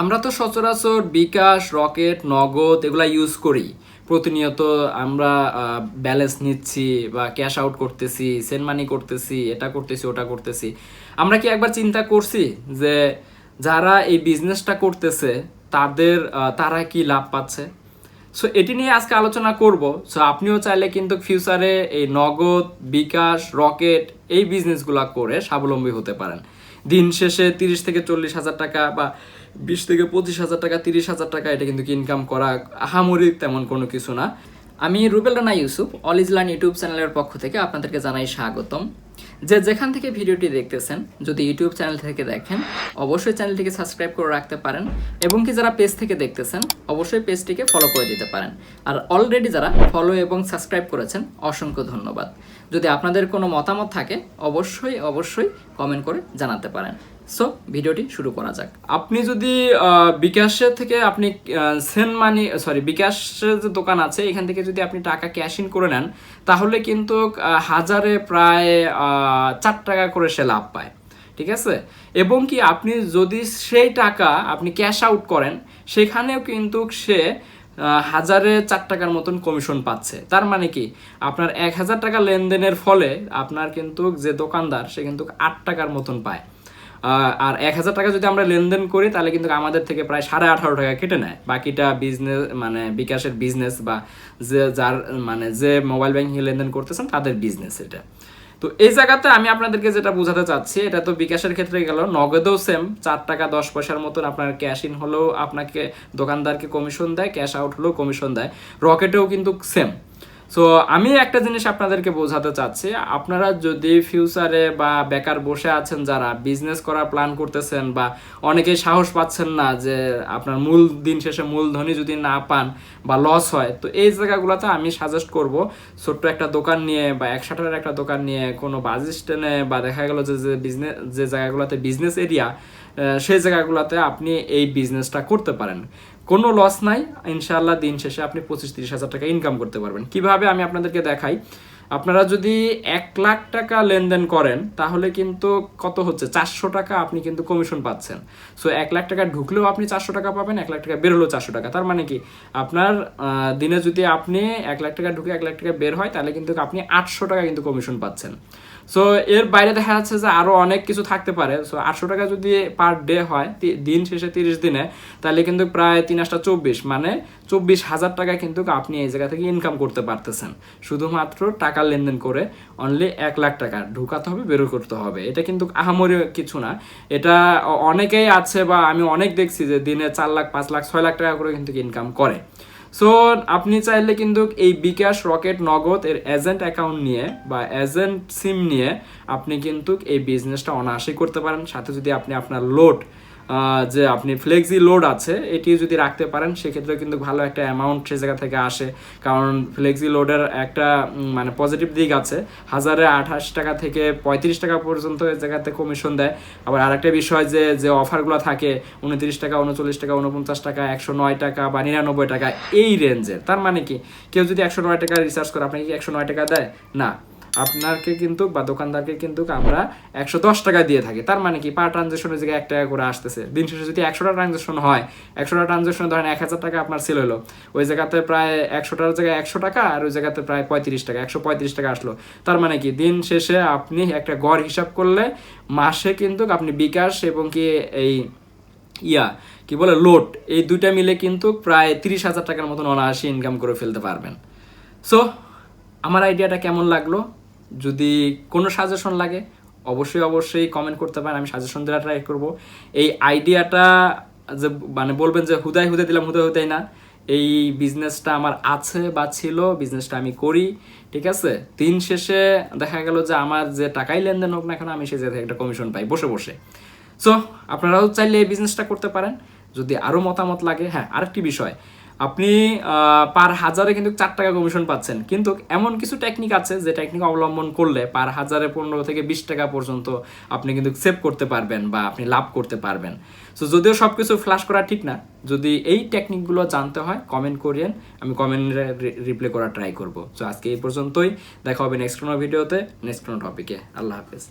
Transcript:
আমরা তো সচরাচর বিকাশ, রকেট, নগদ এগুলা ইউজ করি। প্রতিনিয়ত আমরা ব্যালেন্স নিচ্ছি বা ক্যাশ আউট করতেছি সেন্ড মানি করতেছি, এটা করতেছি, ওটা করতেছি। আমরা কি একবার চিন্তা করছি যে যারা এই বিজনেসটা করতেছে, তাদের তারা কি লাভ পাচ্ছে? সো এটি নিয়ে আজকে আলোচনা করব। সো আপনিও চাইলে কিন্তু ফিউচারে এই নগদ, বিকাশ, রকেট এই বিজনেসগুলো করে স্বাবলম্বী হতে পারেন। দিন শেষে তিরিশ থেকে চল্লিশ হাজার টাকা বা বিশ থেকে পঁচিশ হাজার টাকা, তিরিশ হাজার টাকা এটা কিন্তু ইনকাম করা আহামরি তেমন কোনো কিছু না। আমি রুবেল রানা ইউসুফ, অল ইজলান ইউটিউব চ্যানেলের পক্ষ থেকে আপনাদেরকে জানাই স্বাগতম। যে যেখান থেকে ভিডিওটি দেখতেছেন, যদি ইউটিউব চ্যানেল থেকে দেখেন, অবশ্যই চ্যানেলটিকে সাবস্ক্রাইব করে রাখতে পারেন এবং কি যারা পেজ থেকে দেখতেছেন, অবশ্যই পেজটিকে ফলো করে দিতে পারেন। আর অলরেডি যারা ফলো এবং সাবস্ক্রাইব করেছেন, অসংখ্য ধন্যবাদ। যদি আপনাদের কোনো মতামত থাকে, অবশ্যই অবশ্যই কমেন্ট করে জানাতে পারেন। সো ভিডিওটি শুরু করা যাক। আপনি যদি বিকাশের থেকে আপনি সেন মানি, সরি, বিকাশের যে দোকান আছে, এখান থেকে যদি আপনি টাকা ক্যাশ ইন করে নেন, তাহলে কিন্তু হাজারে প্রায় চার টাকা করে সে লাভ পায়। ঠিক আছে? এবং কি আপনি যদি সেই টাকা আপনি ক্যাশ আউট করেন, সেখানেও কিন্তু সে হাজারে চার টাকার মতন কমিশন পাচ্ছে। তার মানে কি? আপনার এক হাজার টাকা লেনদেনের ফলে আপনার কিন্তু যে দোকানদার, সে কিন্তু আট টাকার মতন পায়। আর এক হাজার টাকা যদি আমরা লেনদেন করি, তাহলে কিন্তু আমাদের থেকে প্রায় সাড়ে আঠারো টাকা কেটে নেয়। বাকিটা বিজনেস মানে বিকাশের বিজনেস বা যে যার মানে যে মোবাইল ব্যাংকিং লেনদেন করতেছেন, তাদের বিজনেস এটা। তো এই জায়গাতে আমি আপনাদেরকে যেটা বোঝাতে চাচ্ছি, এটা তো বিকাশের ক্ষেত্রে গেল, নগদেও সেম চার টাকা দশ পয়সার মতন আপনার ক্যাশ ইন হলেও আপনাকে দোকানদারকে কমিশন দেয় ক্যাশ আউট হলেও কমিশন দেয়, রকেটেও কিন্তু সেম সো আমি একটা জিনিস আপনাদেরকে বোঝাতে চাচ্ছি। আপনারা যদি ফিউচারে বা বেকার বসে আছেন যারা বিজনেস করার প্ল্যান করতেছেন বা অনেকেই সাহস পাচ্ছেন না যে আপনার মূল দিন শেষে মূলধনই যদি না পান বা লস হয়, তো এই জায়গাগুলোতে আমি সাজেস্ট করব, ছোট্ট একটা দোকান নিয়ে বা এক একটা দোকান নিয়ে, কোনো বাস স্ট্যান্ডে বা দেখা গেল যে যে বিজনেস যে জায়গাগুলোতে বিজনেস এরিয়া সেই জায়গাগুলোতে আপনি এই বিজনেসটা করতে পারেন। কোনো লস নাই, ইনশাআল্লাহ দিন শেষে আপনি পঁচিশ তিরিশ হাজার টাকা ইনকাম করতে পারবেন। কীভাবে আমি আপনাদেরকে দেখাই? আপনারা যদি এক লাখ টাকা লেনদেন করেন, তাহলে কিন্তু কত হচ্ছে? চারশো টাকা আপনি কিন্তু কমিশন পাচ্ছেন। সো এক লাখ টাকা ঢুকলেও আপনি চারশো টাকা পাবেন, এক লাখ টাকা বেরোলেও চারশো টাকা। তার মানে কি? আপনার দিনে যদি আপনি এক লাখ টাকা ঢুকে এক লাখ টাকা বের হয়, তাহলে কিন্তু আপনি আটশো টাকা কিন্তু কমিশন পাচ্ছেন। সো এর বাইরে দেখা যাচ্ছে যে আরও অনেক কিছু থাকতে পারে। সো আটশো টাকা যদি পার ডে হয় দিন শেষে তিরিশ দিনে, তাহলে কিন্তু প্রায় তিন আটটা চব্বিশ। মানে চব্বিশ হাজার টাকা কিন্তু আপনি এই জায়গা থেকে ইনকাম করতে পারতেছেন। শুধুমাত্র টাকা লেনদেন করে অনলি এক লাখ টাকা ঢুকাতে হবে, বের করতে হবে। এটা কিন্তু আহামরি কিছু না। এটা অনেকেই আছে বা আমি অনেক দেখছি যে দিনে চার লাখ, পাঁচ লাখ, ছয় লাখ টাকা করে কিন্তু ইনকাম করে। সো আপনি চাইলে কিন্তু এই বিকাশ রকেট নগদ এর এজেন্ট অ্যাকাউন্ট নিয়ে বা এজেন্ট সিম নিয়ে আপনি কিন্তু এই বিজনেসটা অনায়াসেই করতে পারেন। সাথে যদি আপনি আপনার লোড যে আপনি ফ্লেক্সি লোড আছে এটি যদি রাখতে পারেন সেক্ষেত্রে কিন্তু ভালো একটা অ্যামাউন্ট সে জায়গা থেকে আসে। কারণ ফ্লেক্সি লোডের একটা মানে পজিটিভ দিক আছে। হাজারে আঠাশ টাকা থেকে পঁয়ত্রিশ টাকা পর্যন্ত এই জায়গাতে কমিশন দেয়। আবার আরেকটা বিষয় যে যে অফারগুলো থাকে, উনত্রিশ টাকা, উনচল্লিশ টাকা, উনপঞ্চাশ টাকা, একশো নয় টাকা বা নিরানব্বই টাকা, এই রেঞ্জের তার মানে কি? কেউ যদি একশো নয় টাকা রিচার্জ করে, আপনাকে কি একশো নয় টাকা দেয়? না। আপনাকে কিন্তু বা দোকানদারকে কিন্তু আমরা একশো দশ টাকা দিয়ে থাকি। তার মানে কি? পার ট্রানজেকশনের জায়গায় এক টাকা করে আসতেছে। দিন শেষে যদি একশোটা ট্রানজেকশন হয়, একশোটা ট্রানজেকশন ধরেন এক হাজার টাকা আপনার সেল হলো। ওই জায়গাতে প্রায় একশোটার জায়গায় একশো টাকা আর ওই জায়গাতে প্রায় পঁয়ত্রিশ টাকা, একশো পঁয়ত্রিশ টাকা আসলো। তার মানে কি? দিন শেষে আপনি একটা গড় হিসাব করলে মাসে কিন্তু আপনি বিকাশ এবং কি এই ইয়া, কি বলে লোড এই দুইটা মিলে কিন্তু প্রায় তিরিশ হাজার টাকার মতন অনায়াসে ইনকাম করে ফেলতে পারবেন। সো আমার আইডিয়াটা কেমন লাগল? যদি কোনো সাজেশন লাগে, অবশ্যই অবশ্যই কমেন্ট করতে পারেন, আমি সাজেশন দেওয়া ট্রাই করব। এই আইডিয়াটা যে মানে বলবেন যে হুদাই হুদাই দিলাম হুদাই হুদাই না, এই বিজনেসটা আমার আছে বা ছিল বিজনেসটা আমি করি, ঠিক আছে? দিন শেষে দেখা গেল যে, আমার যে টাকাই লেনদেন হোক না কেন, আমি সে জায়গায় একটা কমিশন পাই, বসে বসে। সো আপনারাও চাইলে এই বিজনেসটা করতে পারেন। যদি আরও মতামত লাগে হ্যাঁ আরেকটি বিষয় আপনি পার হাজারে কিন্তু চার টাকা কমিশন পাচ্ছেন। কিন্তু এমন কিছু টেকনিক আছে যে টেকনিক অবলম্বন করলে পার হাজারে পনেরো থেকে বিশ টাকা পর্যন্ত আপনি কিন্তু সেভ করতে পারবেন বা আপনি লাভ করতে পারবেন। সো যদিও সব কিছু ফ্ল্যাশ করা ঠিক না, যদি এই টেকনিকগুলো জানতে হয় কমেন্ট করিয়েন, আমি কমেন্টে রিপ্লাই করার ট্রাই করব। সো আজকে এই পর্যন্তই, দেখা হবে নেক্সট কোনো ভিডিওতে নেক্সট কোনো টপিকে আল্লাহ হাফেজ।